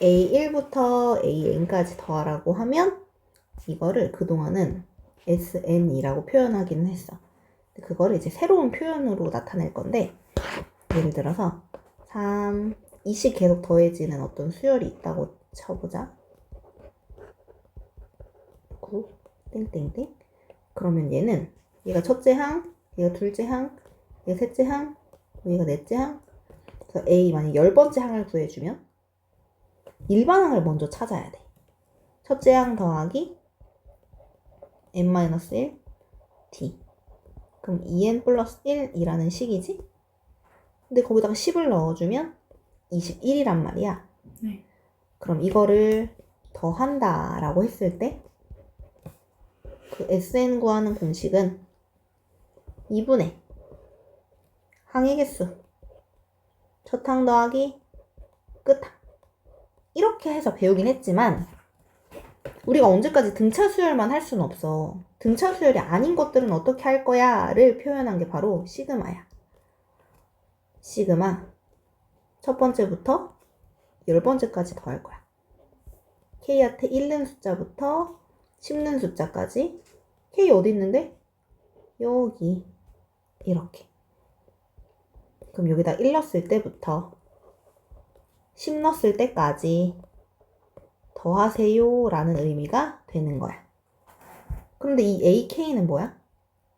A1부터 AN까지 더하라고 하면 이거를 그동안은 SN이라고 표현하기는 했어. 그거를 이제 새로운 표현으로 나타낼 건데 예를 들어서 3, 이씩 계속 더해지는 어떤 수열이 있다고 쳐보자. 9, 땡땡땡. 그러면 얘는 얘가 첫째 항, 얘가 둘째 항, 얘가 셋째 항, 얘가 넷째 항. 그래서 A 만약 열 번째 항을 구해주면 일반 항을 먼저 찾아야 돼. 첫째 항 더하기 n-1 d. 그럼 2n 플러스 1이라는 식이지? 근데 거기다가 10을 넣어주면 21이란 말이야. 네. 그럼 이거를 더한다라고 했을 때 그 SN 구하는 공식은 2분의 항의 개수 첫 항 더하기 끝항 이렇게 해서 배우긴 했지만 우리가 언제까지 등차 수열만 할 수는 없어. 등차 수열이 아닌 것들은 어떻게 할 거야를 표현한 게 바로 시그마야. 시그마 첫 번째부터 열 번째까지 더할 거야. K한테 1는 숫자부터 10는 숫자까지 K 어디 있는데? 여기 이렇게 그럼 여기다 1 넣었을 때부터 10 넣었을 때까지 더하세요 라는 의미가 되는 거야. 그런데 이 AK는 뭐야?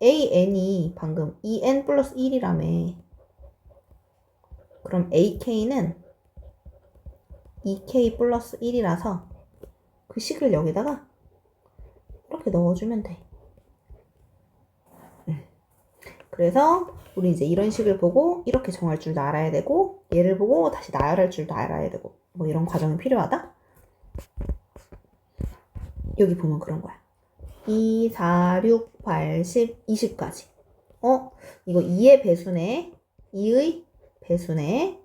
AN이 방금 2N 플러스 1이라며. 그럼 AK는 2K 플러스 1이라서 그 식을 여기다가 이렇게 넣어주면 돼. 음. 그래서 우리 이제 이런 식을 보고 이렇게 정할 줄도 알아야 되고 얘를 보고 다시 나열할 줄도 알아야 되고 뭐 이런 과정이 필요하다. 여기 보면 그런 거야. 2, 4, 6, 8, 10, 20까지. 어? 이거 2의 배수네. 2의 배수네.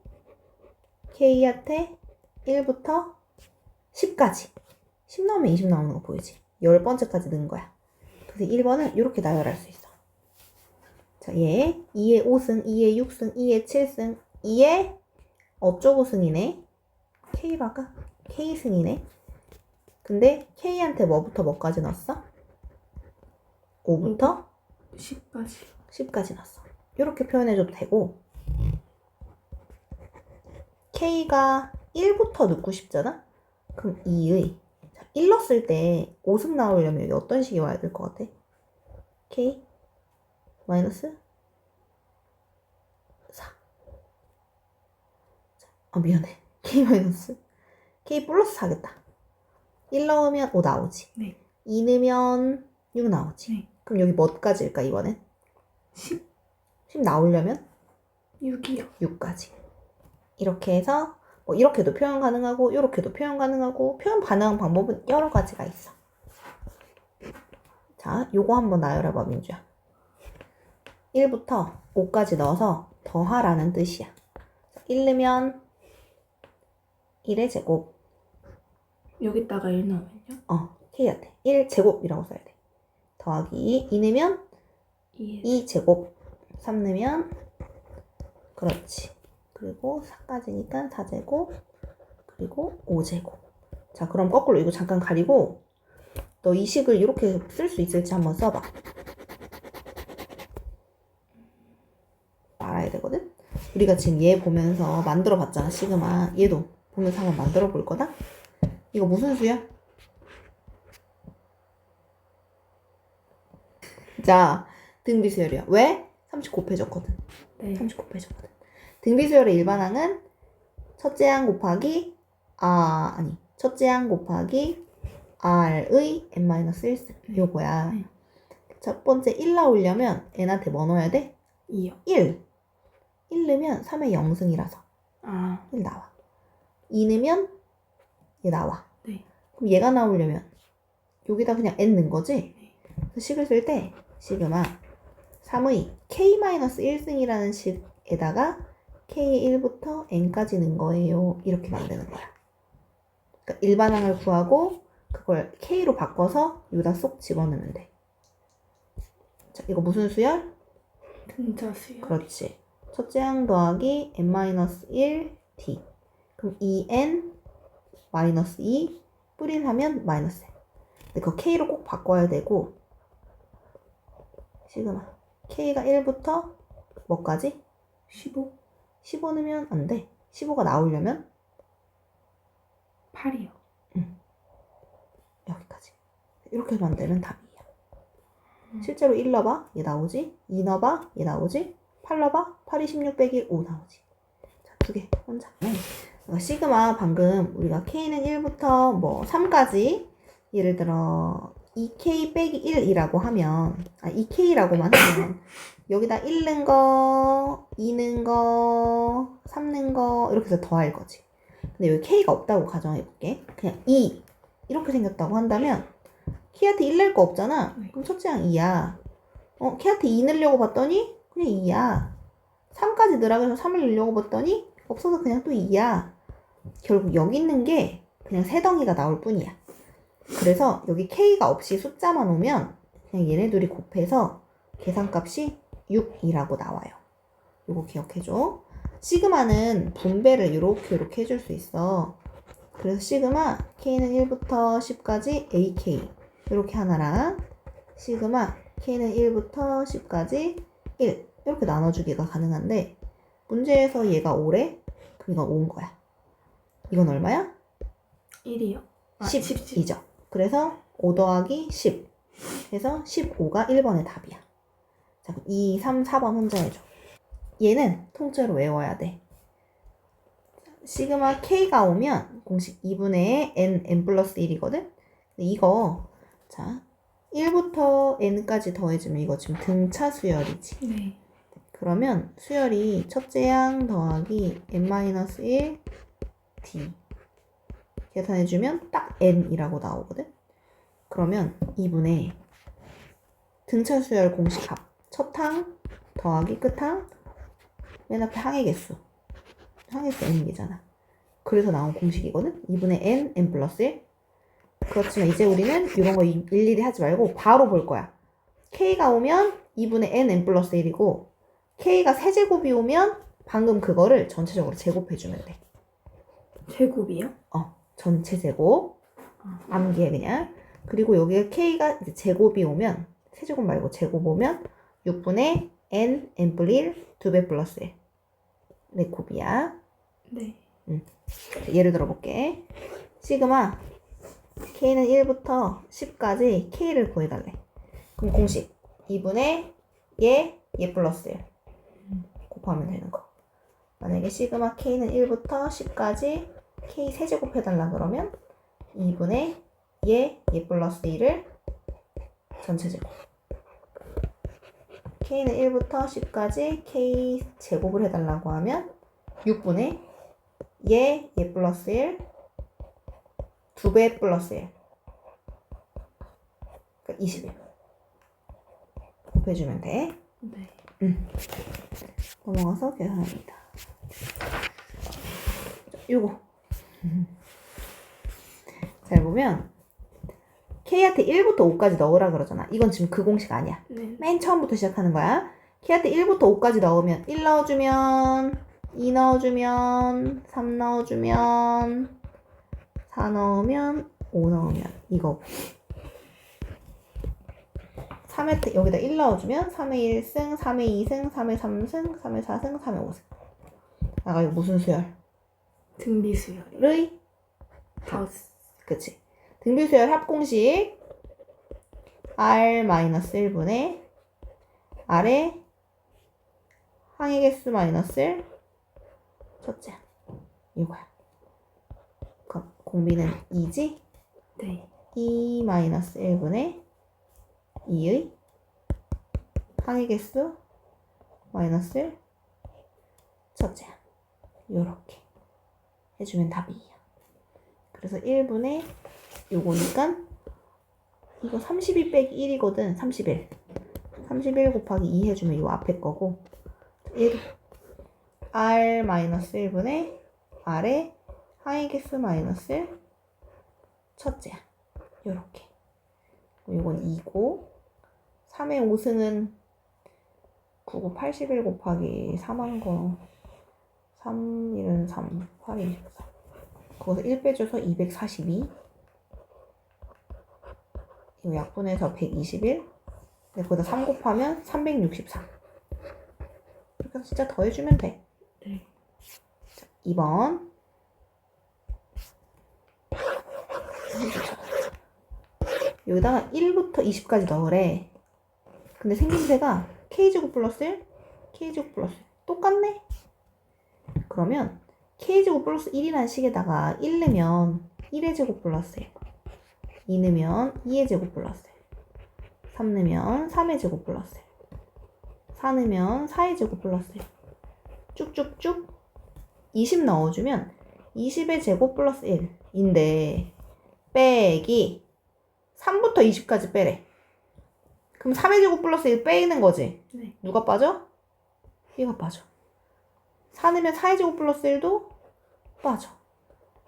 K한테 1부터 10까지. 10 나오면 20 나오는 거 보이지? 10번째까지 넣은 거야. 그래서 1번을 이렇게 나열할 수 있어. 자, 얘 2의 5승, 2의 6승, 2의 7승, 2의 어쩌고 승이네. 할까? K승이네. 근데 K한테 뭐부터 뭐까지 넣었어? 5부터 10까지. 10까지 넣었어. 이렇게 표현해줘도 되고 K가 1부터 넣고 싶잖아? 그럼 2의 1 넣었을 때 5승 나오려면 여기 어떤 식이 와야 될 것 같아? K 마이너스 4 아 미안해 K 마이너스 K 플러스 4겠다 1 넣으면 5 나오지 네. 2 넣으면 6 나오지 네. 그럼 여기 뭐까지일까 이번엔? 10, 10 나오려면 6이요. 6까지. 이렇게 해서 뭐 이렇게도 표현 가능하고 이렇게도 표현 가능하고 표현 가능한 방법은 여러 가지가 있어. 자, 요거 한번 나열해봐 민주야. 1부터 5까지 넣어서 더하라는 뜻이야. 1 넣으면 1의 제곱, 여기다가 1 넣으면요? 어, K한테 1 제곱이라고 써야 돼. 더하기 2 넣으면 2에 2 제곱 3 넣으면 그렇지 그리고 4까지니까 4제곱 그리고 5제곱 자 그럼 거꾸로 이거 잠깐 가리고 너 이 식을 이렇게 쓸 수 있을지 한번 써봐 알아야 되거든 우리가 지금 얘 보면서 만들어 봤잖아 시그마 얘도 보면서 한번 만들어 볼 거다 이거 무슨 수야? 자 등비수열이야 왜? 30 곱해졌거든 네. 30 곱해졌거든. 등비수열의 일반항은 첫째 항 곱하기 아 아니 첫째 항 곱하기 r의 n-1승 요거야. 네. 첫 번째 1 나오려면 n한테 뭐 넣어야 돼? 2요. 1. 1 넣으면 3의 0승이라서 아, 1 나와. 2 넣으면 얘 나와. 네. 그럼 얘가 나오려면 여기다 그냥 n 넣은 거지? 그래서 식을 쓸 때 시그마 3의 k-1승이라는 식에다가 k1부터 n까지 넣은 거예요. 이렇게 만드는 거야. 그러니까 일반항을 구하고 그걸 k로 바꿔서 여기다 쏙 집어넣으면 돼. 자, 이거 무슨 수열? 등차 수요. 그렇지. 첫째 항 더하기 n-1 d. 그럼 2n 마이너스 2 뿌린 하면 마이너스 1 근데 그 k로 꼭 바꿔야 되고 시그마 k가 1부터 뭐까지? 15? 15 넣으면 안 돼. 15가 나오려면 8이요. 여기까지. 이렇게 만들면 답이야. 음. 실제로 1 넣어봐. 얘 나오지. 2 넣어봐. 얘 나오지. 8 넣어봐. 8이 16 빼기 5 나오지. 자, 두 개. 혼자. 그러니까 시그마 방금 우리가 k는 1부터 뭐 3까지 예를 들어 2k 빼기 1이라고 하면 아 2k라고만 하면 여기다 1 넣은 거, 2 넣은 거, 3 넣은 거 이렇게 해서 더할 거지. 근데 여기 k가 없다고 가정해 볼게. 그냥 2 이렇게 생겼다고 한다면 k한테 1 낼 거 없잖아. 네. 그럼 첫째 항 2야. 어, k한테 2 넣으려고 봤더니 그냥 2야. 3까지 넣으라 그래서 3을 넣으려고 봤더니 없어서 그냥 또 2야. 결국 여기 있는 게 그냥 세 덩이가 나올 뿐이야. 그래서 여기 k가 없이 숫자만 오면 그냥 얘네 둘이 곱해서 계산값이 6이라고 나와요. 요거 기억해줘. 시그마는 분배를 이렇게 이렇게 해줄 수 있어. 그래서 시그마 k는 1부터 10까지 ak 이렇게 하나랑 시그마 k는 1부터 10까지 1 이렇게 나눠주기가 가능한데 문제에서 얘가 5래? 그럼 이건 5인 거야. 이건 얼마야? 1이요. 아, 10이죠. 그래서 5 더하기 10 해서 15가 1번의 답이야. 자, 그럼 2, 3, 4번 혼자 해줘. 얘는 통째로 외워야 돼. 시그마 K가 오면 공식 2분의 N, N 플러스 1이거든? 근데 이거, 자, 1부터 N까지 더해주면 이거 지금 등차 수열이지. 네. 그러면 수열이 첫째 양 더하기 n-1 d 계산해주면 딱 n이라고 나오거든? 그러면 2분의 등차 수열 공식 합. 첫 항 더하기 끝 항, 맨 앞에 항의 개수. 항의 수 n이잖아. 그래서 나온 공식이거든? 2분의 n, n 플러스 1. 그렇지만 이제 우리는 이런 거 일일이 하지 말고 바로 볼 거야. k가 오면 2분의 n, n 플러스 1이고 k가 세제곱이 오면 방금 그거를 전체적으로 제곱해주면 돼. 제곱이요? 어, 전체 제곱. 암기해 그냥. 그리고 여기에 k가 이제 제곱이 오면 세제곱 말고 제곱 오면 6분의 n, n 플 1, 2배 플러스 1. 네 곱이야. 네. 예를 들어 볼게. 시그마 k는 1부터 10까지 k를 구해달래. 그럼 공식 2분의 얘, 얘 플러스 1 곱하면 되는 거. 만약에 시그마 k는 1부터 10까지 k 세제곱 해달라 그러면 2분의 얘, 얘 플러스 1을 전체 제곱. k는 1부터 10까지 k 제곱을 해달라고 하면 6분의 얘, 얘 플러스 1, 2배 플러스 1. 그러니까 21. 곱해주면 돼. 네. 넘어가서 계산합니다. 요거. 잘 보면 k한테 1부터 5까지 넣으라 그러잖아. 이건 지금 그 공식 아니야. 네. 맨 처음부터 시작하는 거야. k한테 1부터 5까지 넣으면 1 넣어주면 2 넣어주면 3 넣어주면 4 넣으면 5 넣으면 이거. 3회 때 여기다 1 넣어주면 3회 1승, 3회 2승, 3회 3승, 3회 4승, 3회 5승. 아까 이거 무슨 수열? 등비수열이. 의? 하우스. 그치. 등비수열 합공식. R-1분의 R의 항의 개수 마이너스 1 첫째. 이거야 공비는 2지? 네. 2 마이너스 1분의 2의 항의 개수 마이너스 1 첫째. 요렇게 해주면 답이에요. 그래서 1분의 요거니까 이거 32 빼기 1이거든 31 31 곱하기 2 해주면 요 앞에 거고 1 r 마이너스 1분의 r의 개수 마이너스 1 첫째야 요렇게. 이건 2고 3의 5승은 9고 81 곱하기 3한 거 3, 1은 3, 8이 14 거기서 1 빼줘서 242 이거 약분해서 121 근데 거기다 3 곱하면 364 이렇게 해서 진짜 더해주면 돼. 네. 2번 여기다가 1부터 20까지 넣으래. 근데 생김새가 k제곱 플러스 1 k제곱 플러스 1 똑같네? 그러면 k제곱 플러스 1이라는 식에다가 1 내면 1의 제곱 플러스 1 2 넣으면 2의 제곱 플러스 1 3 넣으면 3의 제곱 플러스 1 4 넣으면 4의 제곱 플러스 1 쭉쭉쭉 20 넣어주면 20의 제곱 플러스 1인데 빼기 3부터 20까지 빼래. 그럼 3의 제곱 플러스 1 빼는 거지. 네. 누가 빠져? 얘가 빠져. 4 넣으면 4의 제곱 플러스 1도 빠져.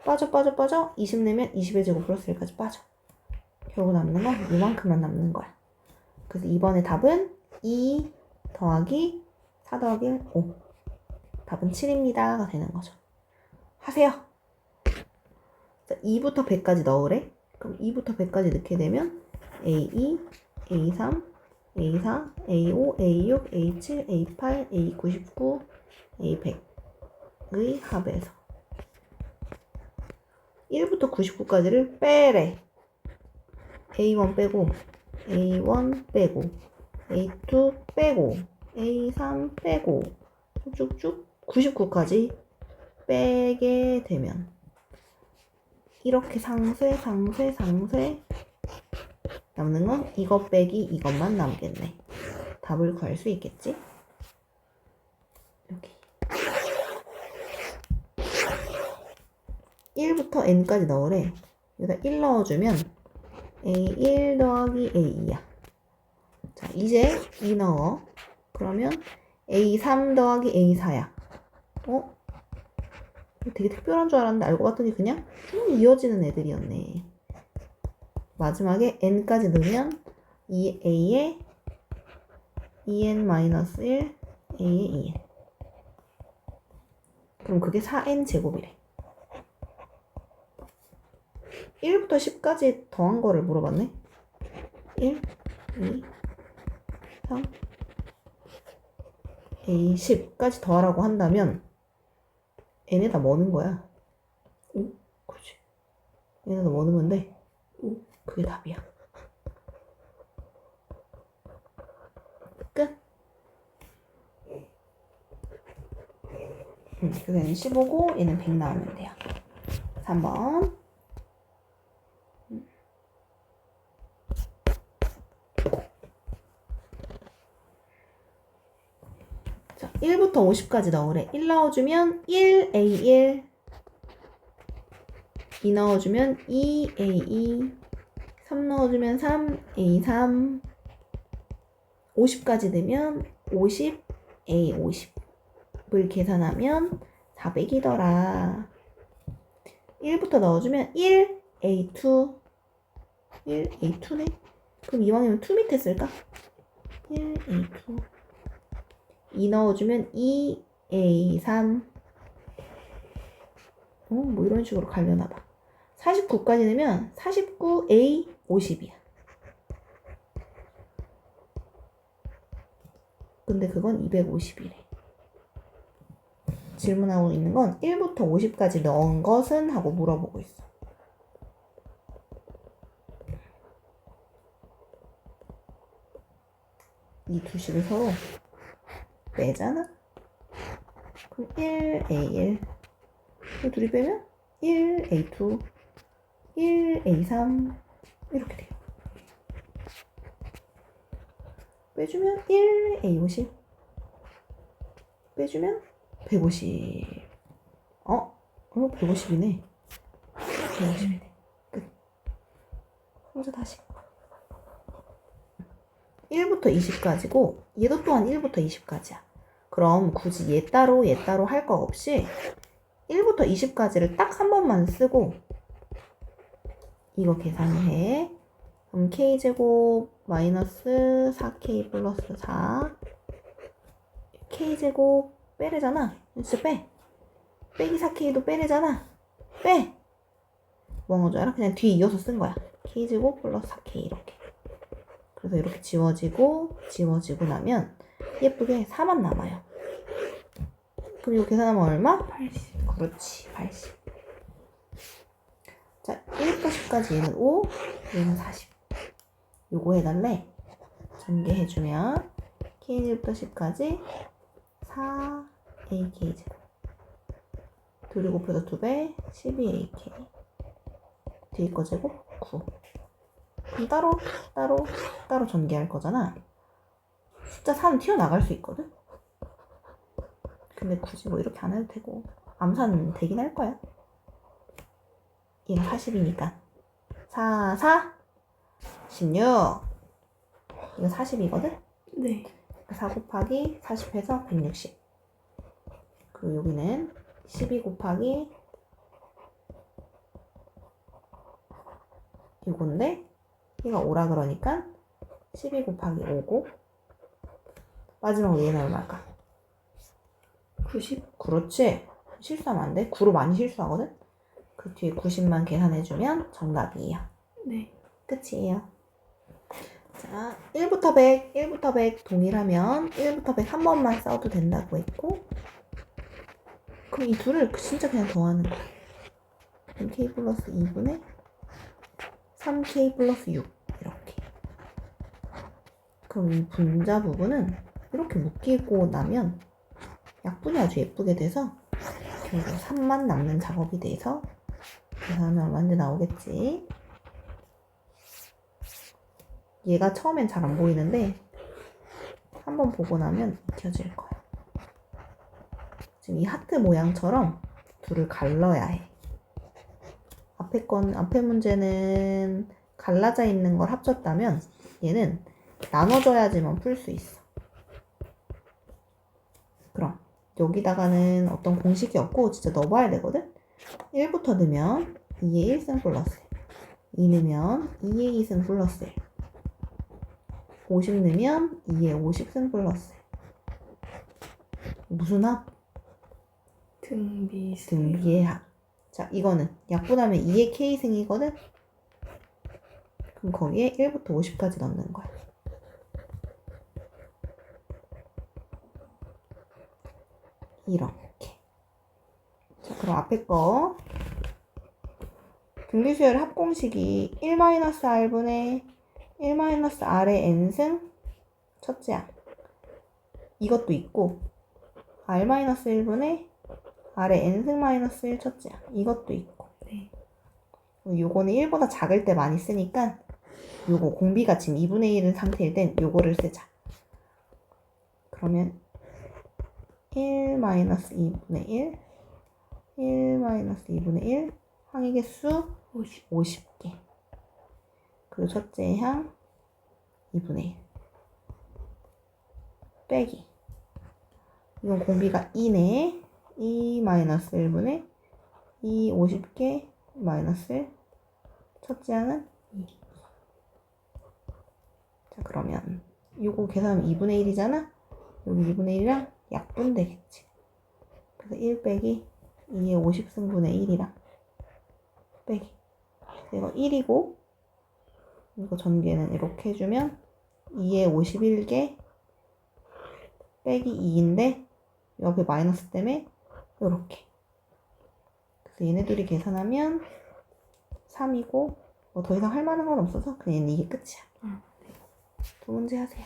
빠져 빠져 빠져 20 넣으면 20의 제곱 플러스 1까지 빠져. 결국 남는 건 이만큼만 남는 거야. 그래서 이번에 답은 2 더하기 4 더하기 1, 5. 답은 7입니다가 되는 거죠. 하세요. 자, 2부터 100까지 넣으래. 그럼 2부터 100까지 넣게 되면 A2, A3, A4, A5, A6, A7, A8, A99, A100의 합에서 1부터 99까지를 빼래. A1 빼고 A1 빼고 A2 빼고 A3 빼고 쭉쭉 99까지 빼게 되면 이렇게 상쇄 상쇄 상쇄 남는 건 이것 빼기 이것만 남겠네. 답을 구할 수 있겠지? 여기. 1부터 n까지 넣으래. 여기다 1 넣어주면 a1 더하기 a2야. 자 이제 2 넣어. 그러면 a3 더하기 a4야. 어? 되게 특별한 줄 알았는데 알고 봤더니 그냥 쭉 이어지는 애들이었네. 마지막에 n까지 넣으면 2a에 2n-1, a에 2n. 그럼 그게 4n 제곱이래. 1부터 10까지 더한 거를 물어봤네. 1, 2, 3, a 10까지 더하라고 한다면 n에다 뭐 넣는 거야? 5? 그렇지. n에다 뭐 넣으면 돼? 5. 그게 답이야. 끝. 음, 그래서 얘는 15고 얘는 100 나오면 돼요. 3번. 1부터 50까지 넣으래. 1 넣어주면 1A1, 2 넣어주면 2A2, 3 넣어주면 3A3, 50까지 되면 50A50을 계산하면 400이더라. 1부터 넣어주면 1A2, 1A2네? 그럼 이왕이면 2 밑에 쓸까? 1A2. 2 넣어주면 2A3 어, 뭐 이런 식으로 갈려나 봐. 49까지 넣으면 49A50이야. 근데 그건 250이래. 질문하고 있는 건 1부터 50까지 넣은 것은 하고 물어보고 있어. 이 두 식을 서로 빼잖아? 그럼 1A1 이 둘이 빼면 1A2 1A3 이렇게 돼요 빼주면 1A50 빼주면 150 어? 어 150이네. 150이네. 끝. 그래서 다시. 1부터 20까지고 얘도 또한 1부터 20까지야. 그럼 굳이 얘 따로 얘 따로 할 거 없이 1부터 20까지를 딱 한 번만 쓰고 이거 계산해. 그럼 k제곱 마이너스 4k 플러스 4 k제곱 빼래잖아. 진짜 빼. 빼기 4k도 빼래잖아. 빼. 뭐한줄 알아? 그냥 뒤에 이어서 쓴 거야. K제곱 플러스 4K 이렇게. 그래서 이렇게 지워지고 지워지고 나면 예쁘게 4만 남아요. 이거 계산하면 얼마? 80. 그렇지, 80. 자, 1부터 10까지 얘는 5, 얘는 40. 요거 해달래. 전개해주면 K1부터 10까지 4 AK제곱. 둘이 곱해서 2배, 12AK. 뒤에 거 제곱 9. 그럼 따로, 따로, 따로 전개할 거잖아. 숫자 4는 튀어나갈 수 있거든? 근데 굳이 뭐 이렇게 안 해도 되고. 암산 되긴 할 거야. 얘가 40이니까. 4, 4, 16. 이거 40이거든? 네. 4 곱하기 40해서 160. 그리고 여기는 12 곱하기 이건데 얘가 5라 그러니까 12 곱하기 5고 마지막으로 얘는 얼마일까? 90. 그렇지. 실수하면 안 돼. 9로 많이 실수하거든? 그 뒤에 90만 계산해주면 정답이에요. 네. 끝이에요. 자, 1부터 100, 1부터 100 동일하면 1부터 100 한 번만 써도 된다고 했고 그럼 이 둘을 진짜 그냥 더하는 거야. 그럼 k 플러스 2분의 3k 플러스 6 이렇게. 그럼 이 분자 부분은 이렇게 묶이고 나면 약분이 아주 예쁘게 돼서 그리고 3만 남는 작업이 돼서 계산하면 얼마인지 나오겠지. 얘가 처음엔 잘 안 보이는데 한번 보고 나면 익혀질 거야. 지금 이 하트 모양처럼 둘을 갈라야 해. 앞에 건 앞에 문제는 갈라져 있는 걸 합쳤다면 얘는 나눠져야지만 풀 수 있어. 그럼 여기다가는 어떤 공식이 없고 진짜 넣어봐야 되거든? 1부터 넣으면 2의 1승 플러스 2 넣으면 2의 2승 플러스 1 50 넣으면 2의 50승 플러스 1 무슨 합? 등비수. 등비의 합. 자, 이거는 약분하면 2의 K승이거든? 그럼 거기에 1부터 50까지 넣는 거야. 이렇게. 자, 그럼 앞에 거. 등비수열 합공식이 1-R분의 1-R의 n승 첫째야. 이것도 있고 R-1분의 R의 n승 마이너스 1 첫째야. 이것도 있고. 네. 요거는 1보다 작을 때 많이 쓰니까 요거 공비가 지금 2분의 1인 상태일 땐 요거를 쓰자. 그러면 1 마이너스 2분의 1 1 마이너스 2분의 1 항의 개수 50. 50개. 그리고 첫째 향 2분의 1. 빼기. 이건 공비가 2네. 2 마이너스 1분의 2 50개 마이너스 1. 첫째 항은 2. 자, 그러면 요거 계산하면 2분의 1이잖아? 여기 2분의 1이랑 약분 되겠지. 그래서 1 빼기 2의 50승분의 1이랑 빼기. 이거 1이고 이거 전개는 이렇게 해주면 2에 51개 빼기 2인데 옆에 마이너스 때문에 이렇게 그래서 얘네들이 계산하면 3이고 뭐 더 이상 할 만한 건 없어서 그냥 이게 끝이야 음. 두 문제 하세요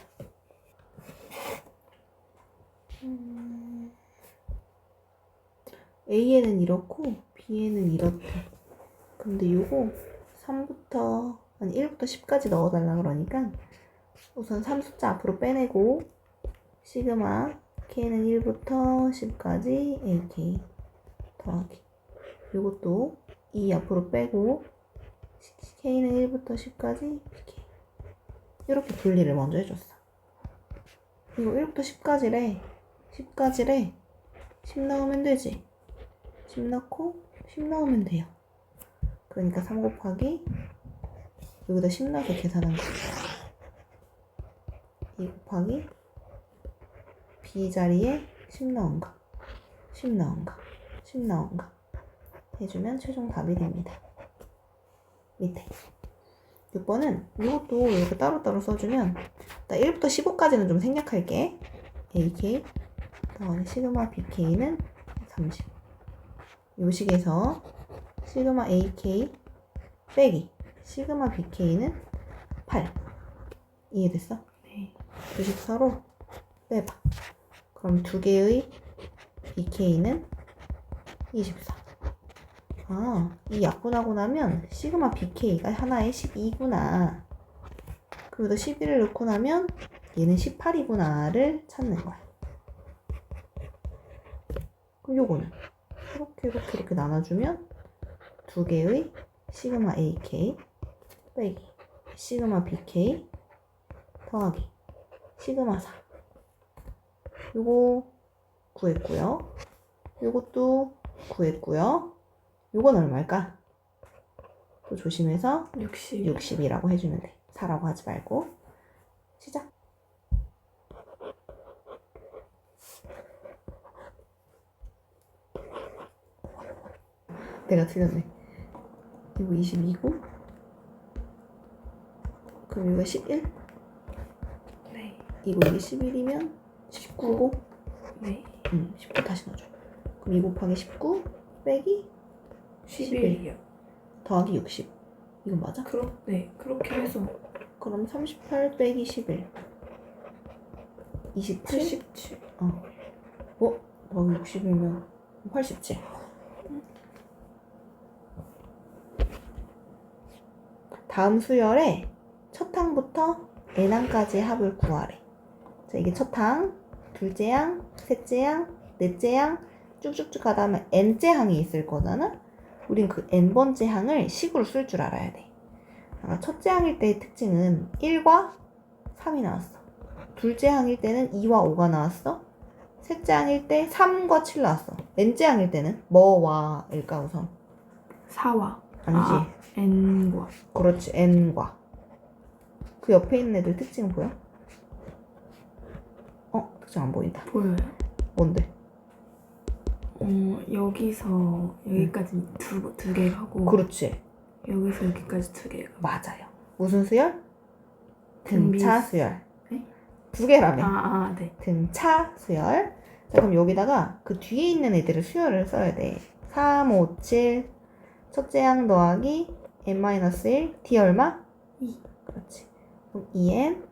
음, A에는 이렇고 B에는 이렇대 근데 요거 3부터 아니 1부터 10까지 넣어달라 그러니까 우선 3 숫자 앞으로 빼내고 시그마 K는 1부터 10까지 AK 더하기. 요것도 2 앞으로 빼고 K는 1부터 10까지 BK 이렇게 분리를 먼저 해줬어. 이거 1부터 10까지래 10까지래 10 넣으면 되지 10 넣고 10 넣으면 돼요 그러니까 3 곱하기 여기다 10 넣어서 계산한 거. 2 곱하기 B 자리에 10 넣은 거. 10 넣은 거. 10 넣은 거. 해주면 최종 답이 됩니다. 밑에. 6번은 이것도 이렇게 따로따로 써주면 나 1부터 15까지는 좀 생략할게. AK 다음에 시그마 BK는 30. 요 식에서 시그마 AK 빼기 시그마 BK는 8. 이해됐어? 네. 주식서로 빼봐. 그럼 두 개의 BK는 24. 아, 이 약분하고 나면 시그마 BK가 하나에 12구나. 그리고 11을 넣고 나면 얘는 18이구나를 찾는 거야. 요거는 이렇게 이렇게 이렇게 나눠주면 두 개의 시그마 AK 빼기 시그마 BK 더하기 시그마 4 요거 구했고요. 요것도 구했고요. 요건 얼마일까? 또 조심해서 60. 60이라고 해주면 돼. 4라고 하지 말고. 시작. 내가 틀렸네. 이거 22고, 그럼 이거 11? 네. 이거 이게 11이면 19고, 네. 음, 19 다시 넣어줘. 그럼 2 곱하기 19 빼기 11이요. 더하기 60. 이거 맞아? 그렇 네. 그렇게 해서 그럼 38 빼기 11. 27? 87. 어. 어? 더하기 60이면 87. 다음 수열에 첫 항부터 n항까지의 합을 구하래. 자, 이게 첫 항, 둘째 항, 셋째 항, 넷째 항 쭉쭉쭉 가다 보면 n째 항이 있을 거잖아? 우린 그 n번째 항을 식으로 쓸 줄 알아야 돼. 아, 첫째 항일 때의 특징은 1과 3이 나왔어. 둘째 항일 때는 2와 5가 나왔어. 셋째 항일 때 3과 7 나왔어. n째 항일 때는 뭐와 일까 우선? 4와 아니지. 아. n과 그렇지 n과. 그 옆에 있는 애들 특징 보여? 어 특징 안 보인다. 보여요. 뭔데? 어, 여기서 여기까지 두, 두 개 가고 그렇지. 여기서 여기까지 두 개가 맞아요. 무슨 수열? 등비 등차 수열. 네? 두 개라며. 아, 아, 네. 등차 수열. 자, 그럼 여기다가 그 뒤에 있는 애들을 수열을 써야 돼. 3, 5, 7. 첫째 항 더하기 n-1. d 얼마? 2. 그렇지. 그럼 2n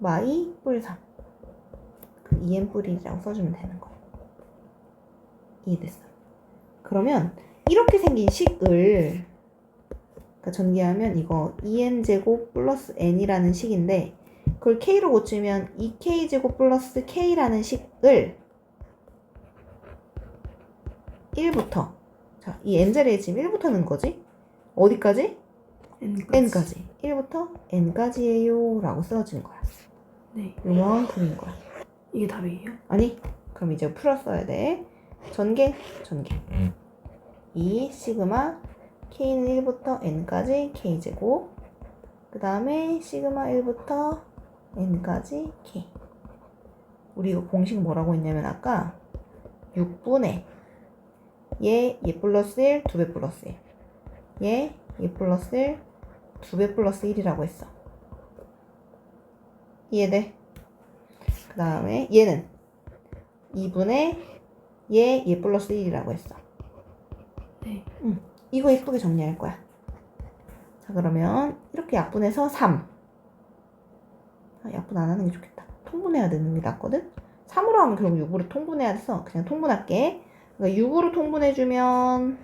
y 뿔 3. 그 2n 뿔이라고 써주면 되는 거야. 이해됐어. 그러면 이렇게 생긴 식을 그러니까 전개하면 이거 2n 제곱 플러스 n이라는 식인데 그걸 k로 고치면 2k 제곱 플러스 k라는 식을 1부터 자, 이 n자리에 지금 1부터 넣은 거지? 어디까지? n까지. n까지. 1부터 n까지예요 라고 써진 거야. 네. 요만큼인 거야. 이게 답이에요? 아니, 그럼 이제 풀어 써야 돼. 전개, 전개. 이 시그마 k는 1부터 n까지 k제곱. 그 다음에 시그마 1부터 n까지 k. 우리 이거 공식 뭐라고 했냐면 아까 6분의 얘, 얘 플러스 1, 2배 플러스 1. 얘, 얘 플러스 1, 2배 플러스 1이라고 했어. 이해돼? 그 다음에 얘는 2분의 얘, 얘 플러스 1이라고 했어. 네. 이거 예쁘게 정리할 거야. 자, 그러면 이렇게 약분해서 3. 아, 약분 안 하는 게 좋겠다. 통분해야 되는 게 낫거든? 3으로 하면 결국 6으로 통분해야 돼서 그냥 통분할게. 그러니까 6으로 통분해주면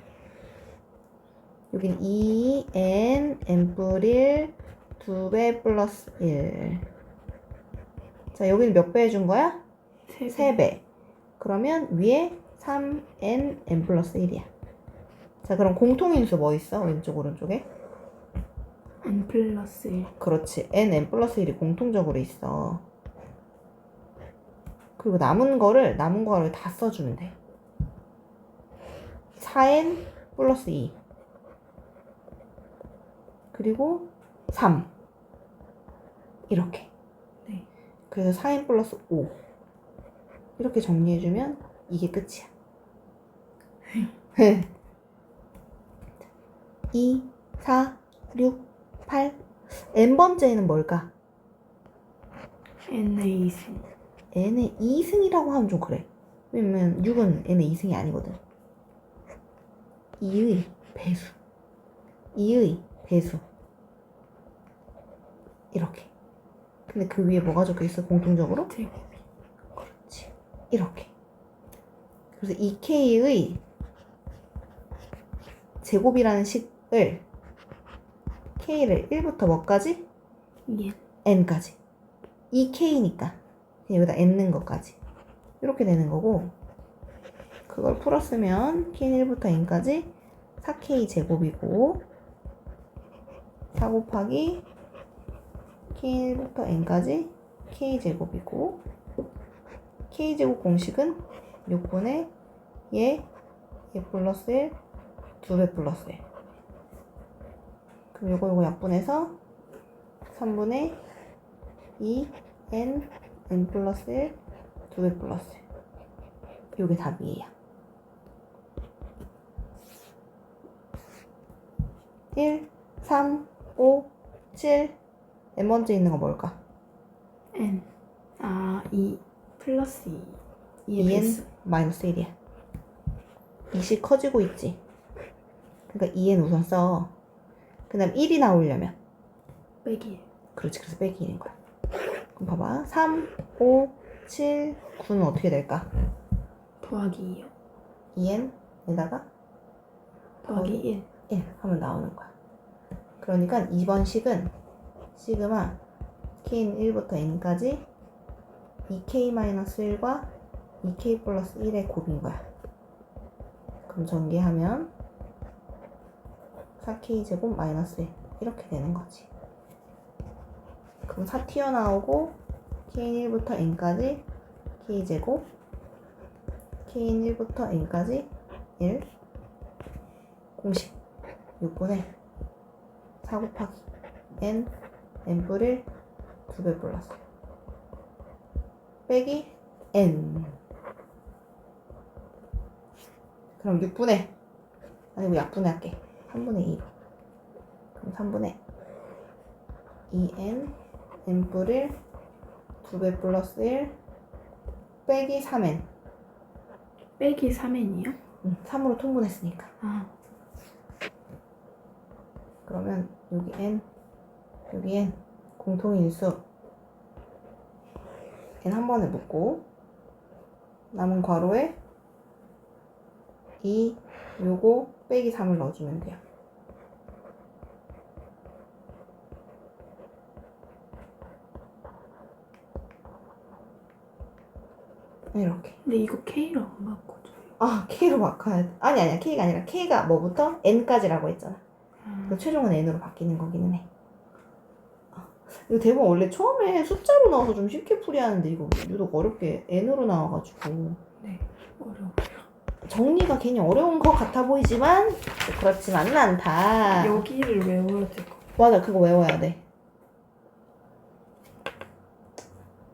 여긴 2, n, n 뿔 1, 2배 플러스 1. 자, 여기는 몇 배 해준 거야? 세 배. 3배. 그러면 위에 3n, n 플러스 1이야. 자, 그럼 공통인수 뭐 있어? 왼쪽, 오른쪽에? n 플러스 1. 그렇지. n, n 플러스 1이 공통적으로 있어. 그리고 남은 거를, 남은 거를 다 써주면 돼. 4n 플러스 2. 그리고 3. 이렇게. 네. 그래서 4n 플러스 5. 이렇게 정리해주면 이게 끝이야. 2, 4, 6, 8. n번째는 뭘까? n의 2승. n의 2승이라고 하면 좀 그래. 왜냐면 6은 n의 2승이 아니거든. 2의 배수. 2의 배수. 이렇게. 근데 그 위에 뭐가 적혀 있어? 공통적으로? 제곱. 그렇지. 이렇게. 그래서 2K의 제곱이라는 식을 K를 1부터 뭐까지? 2n. N까지. 2K니까 그냥 여기다 N 는 것까지. 이렇게 되는 거고 그걸 풀었으면 K는 1부터 N까지 4K 제곱이고 4 곱하기 K는 1부터 N까지 K 제곱이고 K제곱 공식은 6분의 얘, 얘 플러스 1, 2배 플러스 1. 그럼 요거 요거 약분해서 3분의 2, n, n 플러스 1, 2배 플러스 1. 요게 답이에요. 1, 3, 5, 7. n 번째 있는 거 뭘까? n. 아, 2 플러스 2. 2의 2n 배수. 마이너스 1이야. 2씩 커지고 있지. 그러니까 2n 우선 써. 그 다음 1이 나오려면. 빼기 1. 그렇지. 그래서 빼기 1인 거야. 그럼 봐봐. 3, 5, 7, 9는 어떻게 될까? 더하기 2요. 2n에다가 더하기 1. 1 하면 나오는 거야. 그러니까 2번 식은 시그마 k는 1부터 n까지 2k-1과 2k 플러스 1의 곱인 거야. 그럼 전개하면 4k 제곱 마이너스 1 이렇게 되는 거지. 그럼 4 튀어나오고 k는 1부터 n까지 k 제곱 k는 1부터 n까지 1 공식 6분의 4 곱하기 n n 뿌릴 2배 플러스 빼기 n. 그럼 6분의 아니고 약분의 할게. 3분의 2로 그럼 3분의 2n n 뿌릴 2배 플러스 1 빼기 3n 빼기 3n이요? 응, 3으로 통분했으니까. 아, 그러면 여기 n 여기 n 공통인수 n 한 번에 묶고 남은 괄호에 2 요거 빼기 3을 넣어주면 돼요. 이렇게. 근데 이거 K로 안 바꿔줘요. 아, K로 바꿔야 돼. 아니, 아니야. K가 아니라 K가 뭐부터? N까지라고 했잖아. 아, 그 최종은 n으로 바뀌는 거기는 해. 아, 이거 대본 원래 처음에 숫자로 나와서 좀 쉽게 풀이하는데 이거 유독 어렵게 n으로 나와가지고 네. 어려워요. 정리가 괜히 어려운 것 같아 보이지만 그렇지만은 않다. 여기를 외워야 될것 같아요. 맞아, 그거 외워야 돼.